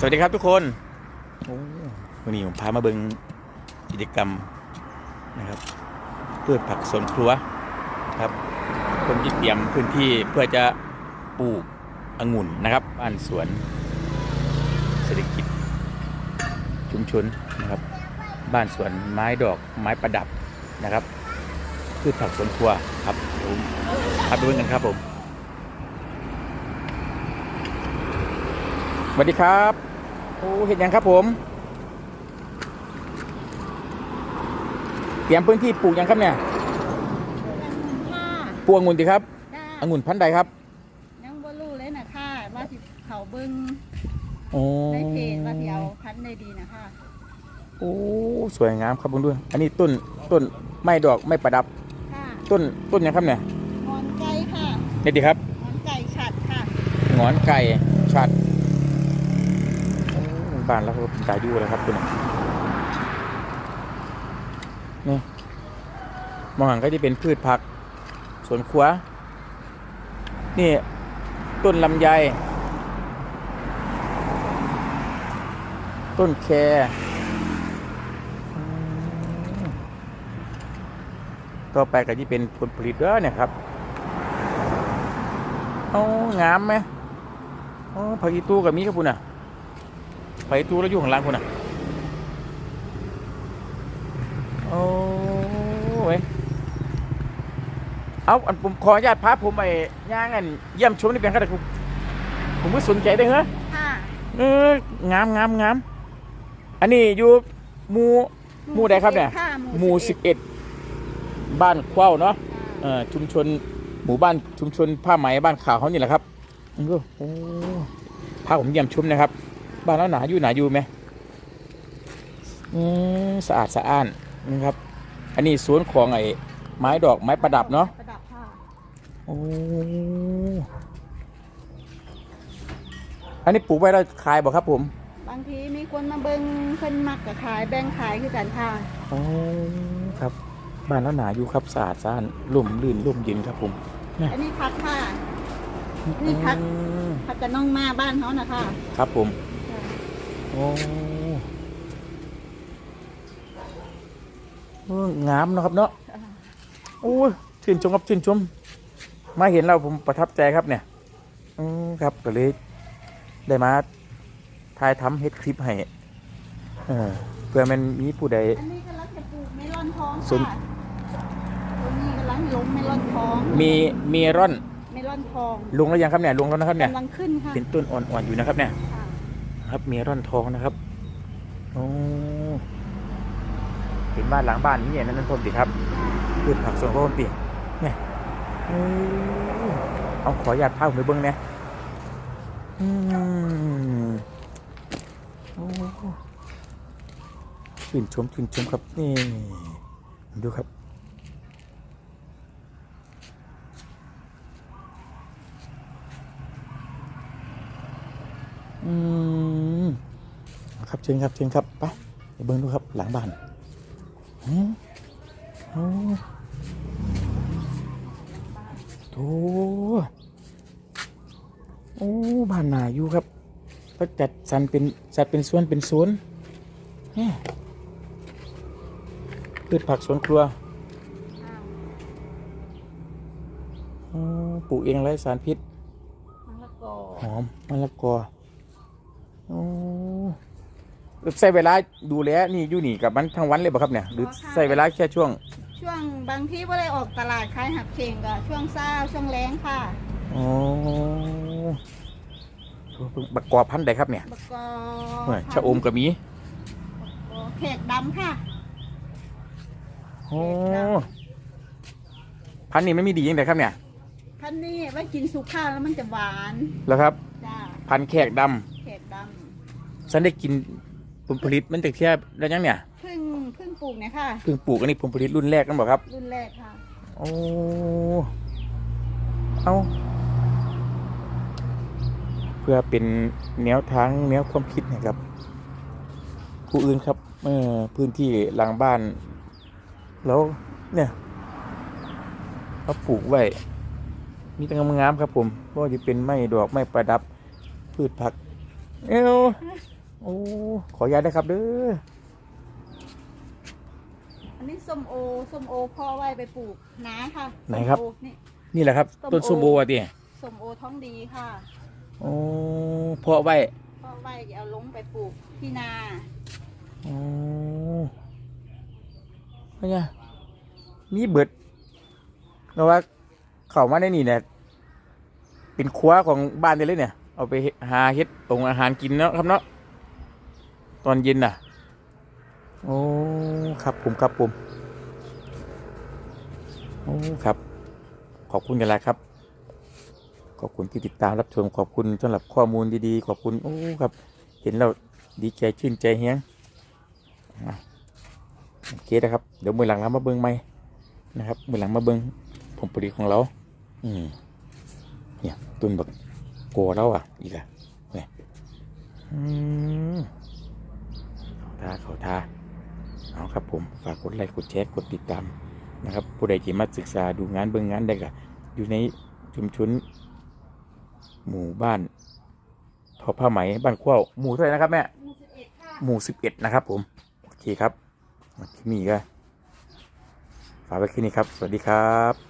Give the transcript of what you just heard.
สวัสดีครับทุกคนวันนี้ผมพามาเบิงกิจกรรมนะครับเพืชผักสวนครัวครับคนที่เตรียมพื้นที่เพื่อจะปลูกองุ่นนะครับบ้านสวนเศรษฐกิจชุมชนนะครับ บ้านสวนไม้ดอกไม้ประดับนะครับพืชผักสวนครัวครับเดี๋ยวพาไปเบิ่งกันครับผม สวัสดีครับ โอ้เห็นยังครับผม เตรียมพื้นที่ปลูกยังครับเนี่ยค่ะปลูกองุ่นดีครับได้องุ่นพันธุ์ใดครับยังบ่รู้เลยนะค่ะว่าสิเขาเบิ่งโอ้ในเพจว่าสิเอาพันธุ์ได้ดีนะค่ะโอ้สวยงามครับคุณด้วย อันนี้ต้นต้นไม้ดอกไม้ประดับค่ะต้นต้นยังครับเนี่ยงอนไก่ค่ะนี่ดีครับงอนไก่ฉัดค่ะหงอนไก่ชัดโอ้ บ้านเราก็เป็นตาอยู่แล้วครับคุณน่ะนี่มองหันก็จะเป็นพืชผักสวนครัว นี่ต้นลำไย ต้นแคต่อไปก็จะเป็นผลผลิตเด้อเนี่ยครับเอางามไหมอ๋อผักอีตู้กับมีครับคุณน่ะ ผักอีตู้แล้วอยู่ข้างล่างคุณน่ะโอ้เว้ยเอาอันผมขออนุญาตพาผมไปย่างอันเยี่ยมชมนี่เป็นครับแต่ผมผมก็สนใจได้เหรอค่ะเอองามงามงามอันนี้อยู่หมู่หมู่ใดครับเนี่ยค่ะหมู่สิบเอ็ดบ้านเข้าวเนาะเอ่อชุมชนหมู่บ้านชุมชนผ้าไหมบ้านขาวเขานี่แหละครับโอ้โหโอ้พาผมเยี่ยมชมนะครับ บ้านแล้วหนาอยู่หนาอยู่ไหมอืมสะอาดสะอ้านนะครับ อันนี้สวนของไอ้ไม้ดอกไม้ประดับเนาะประดับค่ะโอ้อันนี้ปลูกไว้แล้วขายบ่ครับผม บางทีมีคนมาเบิ่งเพิ่นมักก็ขายแบ่งขายคือกันค่ะโอ้ครับ บ้านแล้วหนาอยู่ครับสะอาดสะอ้านร่มรื่นร่มเย็นครับผมอันนี้พักค่ะนี่พักอืมพักกับน้องมาบ้านเขานะคะ ครับผมค่ะ โอ้เอองามเนาะครับเนาะโอ้ยชื่นชมครับชื่นชม มาเห็นเราผมประทับใจครับเนี่ย อืมครับก็เลยได้มาถ่ายทำเฮ็ดคลิปให้เออเพื่อมันมีผู้ใดอันนี้กำลังจะปลูกเมลอนทองสนค่ะตัวนี้กำลังลงเมลอนทองมีเมรอนเมลอนทองลงแล้วยังครับเนี่ยลงแล้วนะครับเนี่ยกำลังขึ้นค่ะเป็นต้นอ่อนๆอยู่นะครับเนี่ย ครับเมียร่อนทองนะครับโอ้เห็นบ้านหลังบ้านนี้เนี่ยนั่นต้นติครับพืชผักสวนครัวต้นติเนี่ยเอาขออนุญาตพาผมไปเบิ้งเนี่ยอืมโอ้ชื่นชมชื่นชมครับนี่ดูครับอืม ครับเชิญครับเชิญครับไปไปเบิ้งดูครับหลังบ้านอืมโอ้โถโอ้บ้านนาอยู่ครับก็จัดสรรเป็นจัดเป็นสวนเป็นสวนแหม่พืชผักสวนครัวอ๋อปลูกเองไร้สารพิษมะละกอหอมมะละกอโอ้ ใช้เวลาดูแลนี่อยู่นี่กับมันทั้งวันเลยบ่ครับเนี่ยหรือใช้เวลาแค่ช่วง ช่วงบางที่ว่าได้ออกตลาดขายหักเข่งก็ช่วงเช้าช่วงแรงค่ะอ๋อบักกอพันธุ์ใดครับเนี่ยบกกอเฮ้ยชะอมก็มีแขกดำค่ะโอ้พันธุ์นี้ไม่มีดียังไงครับเนี่ยท่านนี่ไว้กินสุกข้าวแล้วมันจะหวานแล้วครับจ้าพันธุ์แขกดแขกดำฉันได้กิน ผลผลิตมันจากเทียบแล้วยังเนี่ยำเพิ่งเพิ่งปลูกเนี่ยค่ะ เพิ่งปลูกอันนี้ผลผลิตรุ่นแรกกันบ่ครับ รุ่นแรกค่ะ โอ้เอาเพื่อเป็นแนวทางแนวความคิดนะครับ ผู้อื่นครับเออพื้นที่หลังบ้าน แล้วเนี่ยเขาปลูกไว้มีแต่งามๆครับผมว่าจะเป็นไม้ดอกไม้ประดับพืชผัก เอ้า โอ้ ขออนุญาตนะครับเด้อ อันนี้ส้มโอส้มโอพ่อไว้ไปปลูกน้าค่ะไหนครับ ส้มโอนี่ นี่แหละครับส้มโอต้นส้มโออะดิส้มโอท้องดีค่ะโอ้เพาะไว้พ่อไว้เอาลงไปปลูกที่นาโอ้ไม่ใช่มีเบิดเราว่าเข้ามาในนี่เนี่ยเป็นครัวของบ้านได้เลยเนี่ย เอาไปหาเฮ็ดตรงอาหารกินเนาะครับเนาะ ตอนเย็นน่ะ โอ้ครับผมครับผมโอ้ครับ ขอบคุณกันแล้วครับ ขอบคุณที่ติดตามรับชมขอบคุณสำหรับข้อมูลดีๆ ขอบคุณโอ้ครับ เห็นเราดีใจชื่นใจเฮียงอะโอเคนะครับ เดี๋ยวมือหลังเรามาเบิ้งไหมนะครับมือหลังมาเบิ้งผลผลิตของเรา อืมเนี่ยตุนบักโกเราอะ อีกอะเนี่ยอืม ท่าเขาท่าเอาครับผมฝากกดไลค์กดแชร์กดติดตามนะครับ ผู้ใดที่มาศึกษาดูงานเบิ้งงานได้ก็อยู่ในชุมชนหมู่บ้านทอผ้าไหมบ้านเข้าวหมู่เท่าไหร่นะครับแม่หมู่สิบเอ็ดค่ะหมู่สิบเอ็ดนะครับผม โอเคครับมาที่นี่ก็ฝากไว้แค่นี้ครับ สวัสดีครับ